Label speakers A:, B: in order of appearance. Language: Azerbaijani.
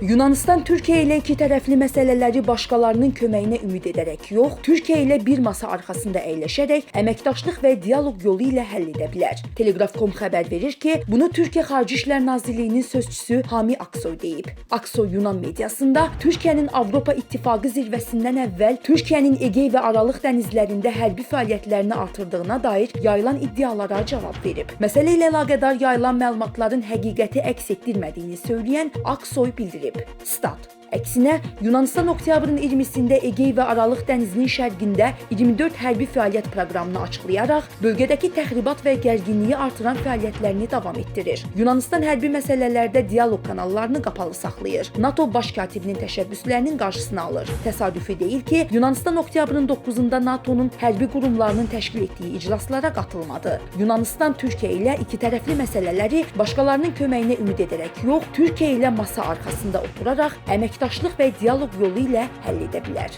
A: Yunanistan Türkiye ile iki tərəfli məsələləri başqalarının köməyinə ümid edərək yox, Türkiyə ilə bir masa arxasında əyləşərək əməkdaşlıq və dialoq yolu ilə həll edə bilər. Telegraf.com xəbər verir ki, bunu Türkiyə Xarici İşlər Nazirliyinin sözçüsü Hami Aksoy deyib. Aksoy Yunan mediasında Türkiyənin Avropa İttifaqı zirvəsindən əvvəl Türkiyənin Egey və Aralıq dənizlərində hərbi fəaliyyətlərini artırdığına dair yayılan iddialara cavab verib. Məsələ ilə əlaqədar yayılan məlumatların həqiqəti əks etdirmədiyini söyləyən Aksoy bildirib. tip start. Əksinə, Yunanistan oktyabrın 20-sində Egey və Aralıq dənizinin şərqində 24 hərbi fəaliyyət proqramını açıqlayaraq bölgədəki təxribat və gərginliyi artıran fəaliyyətlərini davam etdirir. Yunanistan hərbi məsələlərdə dialoq kanallarını qapalı saxlayır. NATO baş katibinin təşəbbüslərinin qarşısını alır. Təsadüfi deyil ki, Yunanistan oktyabrın 9-da NATO-nun hərbi qurumlarının təşkil etdiyi iclaslara qatılmadı. Yunanistan Türkiyə ilə iki tərəfli məsələləri başqalarının köməyinə ümid edərək yox, Türkiyə ilə masa arxasında oturaraq əməkdaşlıq və dialoq yolu ilə həll edə bilər.